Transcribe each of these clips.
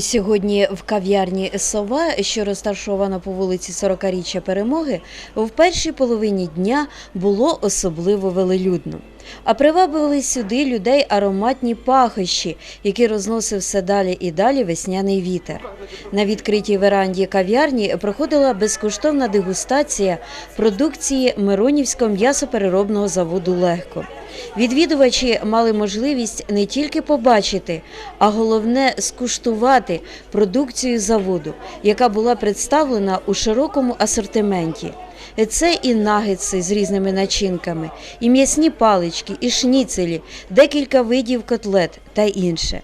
Сьогодні в кав'ярні Сова, що розташована по вулиці 40-річчя Перемоги, в першій половині дня було особливо велелюдно. А привабили сюди людей ароматні пахощі, які розносив все далі і далі весняний вітер. На відкритій веранді кав'ярні проходила безкоштовна дегустація продукції Миронівського м'ясопереробного заводу Легко. Відвідувачі мали можливість не тільки побачити, а головне скуштувати продукцію заводу, яка була представлена у широкому асортименті. Це і нагетси з різними начинками, і м'ясні палички, і шніцелі, декілька видів котлет та інше.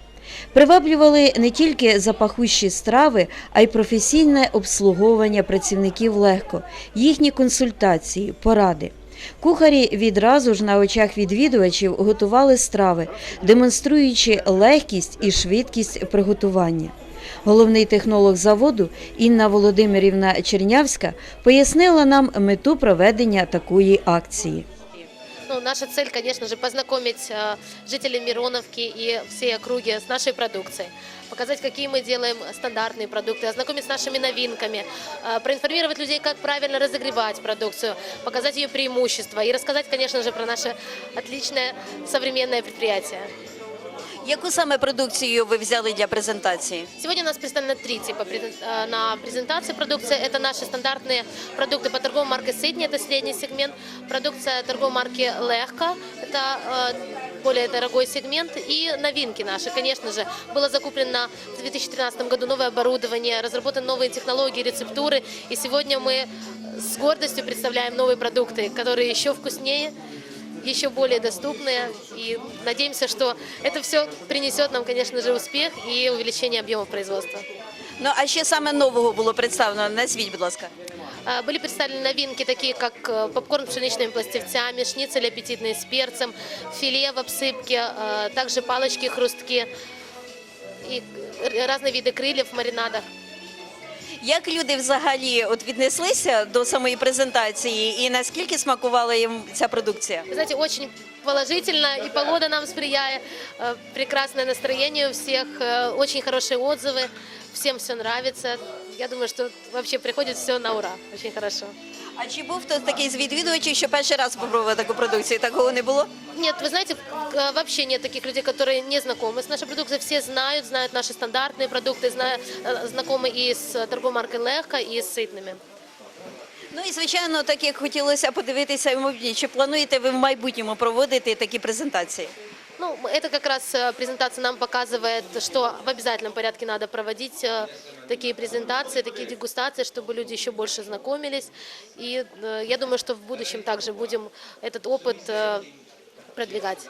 Приваблювали не тільки запахущі страви, а й професійне обслуговування працівників легко, їхні консультації, поради. Кухарі відразу ж на очах відвідувачів готували страви, демонструючи легкість і швидкість приготування. Головний технолог заводу Інна Володимирівна Чернявська пояснила нам мету проведення такої акції. Ну, наша цель, конечно же, познакомить э, жителей Мироновки и всей округи с нашей продукцией, показать, какие мы делаем стандартные продукты, ознакомить с нашими новинками, э, проинформировать людей, как правильно разогревать продукцию, показать ее преимущества и рассказать, конечно же, про наше отличное современное предприятие. Яку саме продукцію ви взяли для презентації? Сегодня у нас представлено три типа презен- э, на презентации продукции. Это наши стандартные продукты по торговой марке Сидни, это средний сегмент. Продукция торговой марки Легко, это э, более дорогой сегмент. И новинки наши, конечно же. Было закуплено в 2013 году новое оборудование, разработаны новые технологии, рецептуры. И сегодня мы с гордостью представляем новые продукты, которые еще вкуснее, еще более доступные. И надеемся, что это все принесет нам, конечно же, успех и увеличение объемов производства. Ну а ще саме нового було представлено. Назвіть, будь ласка. А, Были представлены новинки, такие как э, попкорн с пшеничными пластивцами, шницели аппетитные с перцем, филе в обсыпке, э, также палочки, хрустки и э, разные виды крыльев в маринадах. Як люди взагалі от віднеслися до самої презентації і наскільки смакувала їм ця продукція? Вы знаете, очень положительно, и погода нам сприяет, э, прекрасное настроение у всех, э, очень хорошие отзывы, всем все нравится. Я думаю, что вообще приходит все на ура, очень хорошо. А чи був хтось такий з відвідувачів, що перший раз попробував таку продукцію? Такого не було? Нет, вы знаете, э, вообще нет таких людей, которые не знакомы с нашей продукцией. Все знают, знают наши стандартные продукты, знают, э, знакомы и с торговой маркой Легко, и с сытными. Ну і звичайно, так як хотілося подивитися, мабуть, чи плануєте ви в майбутньому проводити такі презентації? Ну, это как раз э, презентация нам показывает, что в обязательном порядке надо проводить э, такие презентации, такие дегустации, чтобы люди еще больше знакомились. И э, я думаю, что в будущем также будем этот опыт э, продвигать.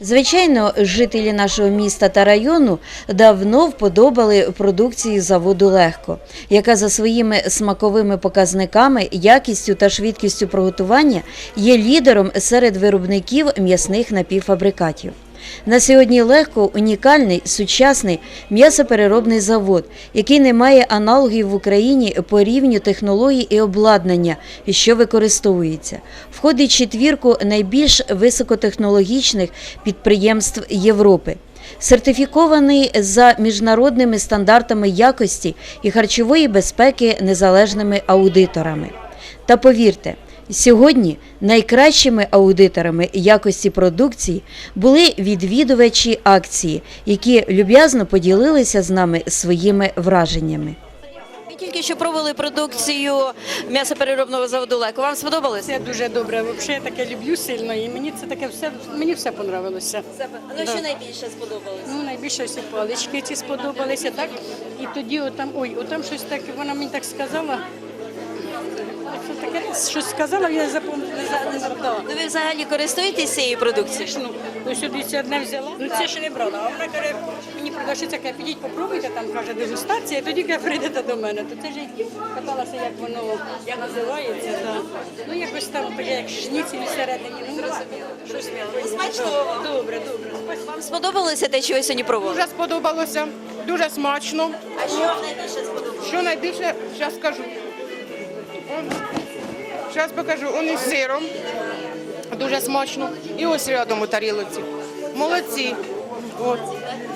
Звичайно, жителі нашого міста та району давно вподобали продукції заводу Легко, яка за своїми смаковими показниками, якістю та швидкістю приготування є лідером серед виробників м'ясних напівфабрикатів. На сьогодні легко унікальний сучасний м'ясопереробний завод, який не має аналогів в Україні по рівню технологій і обладнання, що використовується. Входить четвірку найбільш високотехнологічних підприємств Європи. Сертифікований за міжнародними стандартами якості і харчової безпеки незалежними аудиторами. Та повірте, сьогодні найкращими аудиторами якості продукції були відвідувачі акції, які люб'язно поділилися з нами своїми враженнями. Ми тільки що пробували продукцію м'ясопереробного заводу Леко. Вам сподобалося? Це дуже добре. Взагалі я таке люблю сильно, і мені це таке все мені все понравилося. Ну, що найбільше сподобалося? Ну найбільше всі палички ці сподобалися, так? І тоді отам, ой, отам щось так, вона мені так сказала. Щось сказала, я запам'ятала. Не запам'ятала. Ну, ви взагалі користуєтесь цією продукцією? Ну, ось сюди це одне взяла. Ну це ще не брала. А вона каже, мені продавщиця каже, підіть попробуйте, там каже дегустація, і тоді каже, прийдете до мене. То це ж я питалася, як воно як називається. Та. Ну якось там таке, як шніцель всередині. Ну, щось Смачно. Добре, добре. Вам сподобалося те, що ви сьогодні пробували? Дуже сподобалося, дуже смачно. А що вам найбільше сподобалося? Що найбільше, зараз скажу. Зараз покажу. Он із сиром. Дуже смачно. І ось рядом у тарілиці. Молодці. От.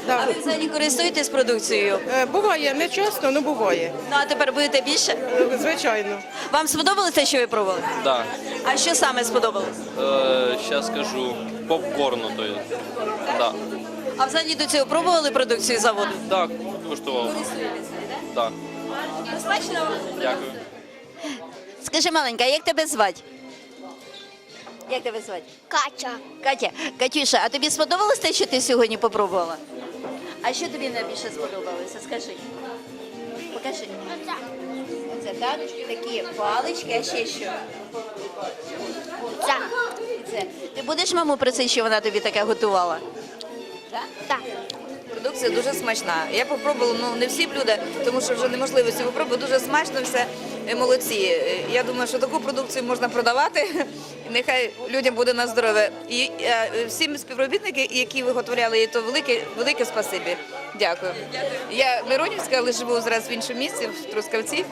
А ви взагалі користуєтесь продукцією? Е, Буває, не часто, але буває. Ну а тепер будете більше? Е, Звичайно. Вам сподобалося те, що ви пробували? Да. А що саме сподобалось? Э, сейчас скажу. Попкорну, то есть. Да. А взагалі до цього пробували продукцію заводу? Да, куштував. Да. Смачно. Дякую. Скажи, маленька, як тебе звати? Як тебе звати? Катя. Катя, Катюша, а тобі сподобалось те, що ти сьогодні попробувала? А що тобі найбільше сподобалося? Скажи. Покажи. Оце так, такі палички, а ще що? Це. Це. Ти будеш маму просити, що вона тобі таке готувала? Так? Так. Продукція дуже смачна. Я попробувала, ну не всі блюда, тому що вже неможливо всі попробувати. Дуже смачно все. Е, Молодці. Е, Я думаю, що таку продукцію можна продавати. Нехай людям буде на здоров'я. І е, всім співробітникам, які виготовляли то велике, велике спасибі. Дякую. Я Миронівська, але живу зараз в іншому місці, в Трускавці.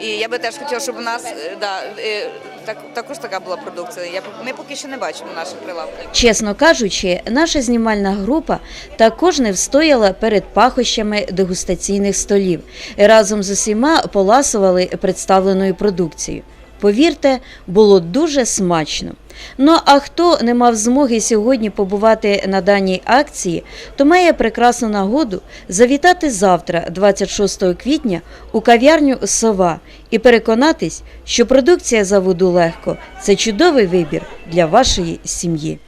І я би теж хотіла, щоб у нас е, да, е, так, також така була продукція. Я, ми поки що не бачимо наших прилавків. Чесно кажучи, наша знімальна група також не встояла перед пахощами дегустаційних столів разом з усіма поласували представленою продукцією. Повірте, було дуже смачно. Ну а хто не мав змоги сьогодні побувати на даній акції, то має прекрасну нагоду завітати завтра, 26 квітня, у кав'ярню Сова і переконатись, що продукція заводу легко це чудовий вибір для вашої сім'ї.